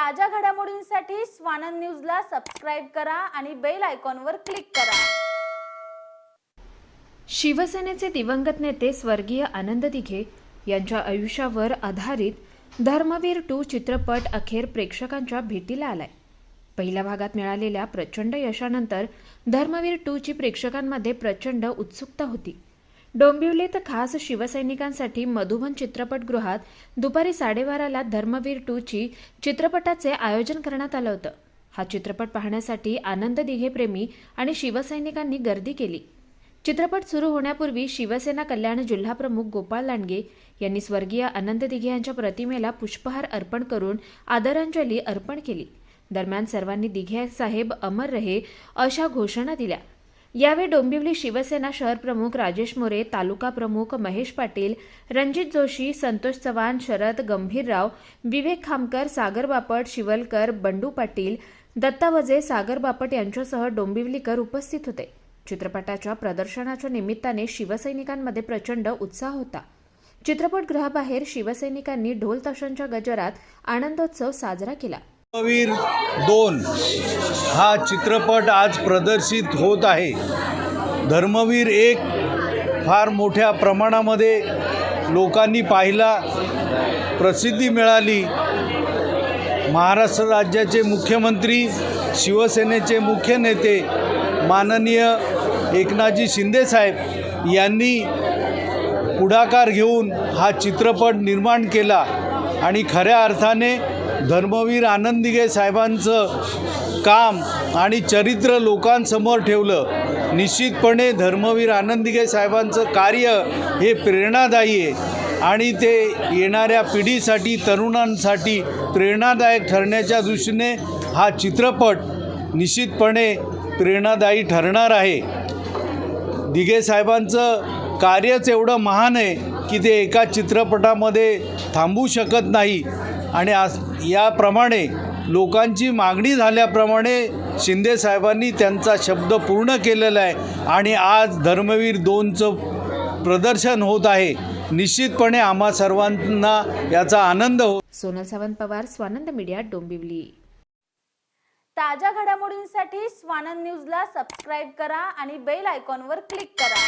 ताज्या घडामोडींसाठी स्वानंद न्यूजला सबस्क्राईब करा आणि बेल आयकॉनवर क्लिक करा. शिवसेनेचे दिवंगत नेते स्वर्गीय आनंद दिघे यांच्या आयुष्यावर आधारित धर्मवीर टू चित्रपट अखेर प्रेक्षकांच्या भेटीला आलाय. पहिल्या भागात मिळालेल्या प्रचंड यशानंतर धर्मवीर टूची प्रेक्षकांमध्ये प्रचंड उत्सुकता होती. डोंबिवलीत खास शिवसैनिकांसाठी मधुबन चित्रपटगृहात दुपारी साडेबाराला धर्मवीर टूची चित्रपटाचे आयोजन करण्यात आलं होतं. हा चित्रपट पाहण्यासाठी आनंद दिघे प्रेमी आणि शिवसैनिकांनी गर्दी केली. चित्रपट सुरू होण्यापूर्वी शिवसेना कल्याण जिल्हाप्रमुख गोपाळ लांडगे यांनी स्वर्गीय आनंद दिघे यांच्या प्रतिमेला पुष्पहार अर्पण करून आदरांजली अर्पण केली. दरम्यान सर्वांनी दिघे साहेब अमर रहे अशा घोषणा दिल्या. यावेळी डोंबिवली शिवसेना शहर प्रमुख राजेश मोरे तालुका प्रमुख महेश पाटील रणजित जोशी संतोष चव्हाण शरद गंभीरराव विवेक खामकर सागर बापट शिवलकर बंडू पाटील दत्ता वजे सागर बापट यांच्यासह डोंबिवलीकर उपस्थित होते. चित्रपटाच्या प्रदर्शनाच्या निमित्ताने शिवसैनिकांमध्ये प्रचंड उत्साह होता. चित्रपटगृहाबाहेर शिवसैनिकांनी ढोल ताशांच्या गजरात आनंदोत्सव साजरा केला. धर्मवीर दोन हा चित्रपट आज प्रदर्शित होत आहे. धर्मवीर एक फार मोठ्या प्रमाणामध्ये लोकांनी पाहिला प्रसिद्धी मिळाली. महाराष्ट्र राज्याचे मुख्यमंत्री शिवसेनेचे मुख्य नेते माननीय एकनाथजी शिंदेसाहेब यांनी पुढाकार घेऊन हा चित्रपट निर्माण केला आणि खऱ्या अर्थाने धर्मवीर आनंदिगे साहेबांचं काम आणि चरित्र लोकांसमोर ठेवलं. निश्चितपणे धर्मवीर आनंदिगे साहेबांचं कार्य हे प्रेरणादायी आहे. आणि ते येणाऱ्या पिढीसाठी तरुणांसाठी प्रेरणादायक ठरण्याच्या दृष्टीने हा चित्रपट निश्चितपणे प्रेरणादायी ठरणार आहे. दिघे साहेबांचं कार्यच एवढं महान आहे की ते एका चित्रपटामध्ये थांबू शकत नाही. आणि आज याप्रमाणे लोकांची मागणी झाल्याप्रमाणे शिंदे साहेबांनी त्यांचा शब्द पूर्ण केलेला आहे आणि आज धर्मवीर दोनचं प्रदर्शन होत आहे. निश्चितपणे आम्हा सर्वांना याचा आनंद हो सोनल सावंत पवार स्वानंद मीडिया डोंबिवली. ताज्या घडामोडींसाठी स्वानंद न्यूजला सबस्क्राईब करा आणि बेल आयकॉनवर क्लिक करा.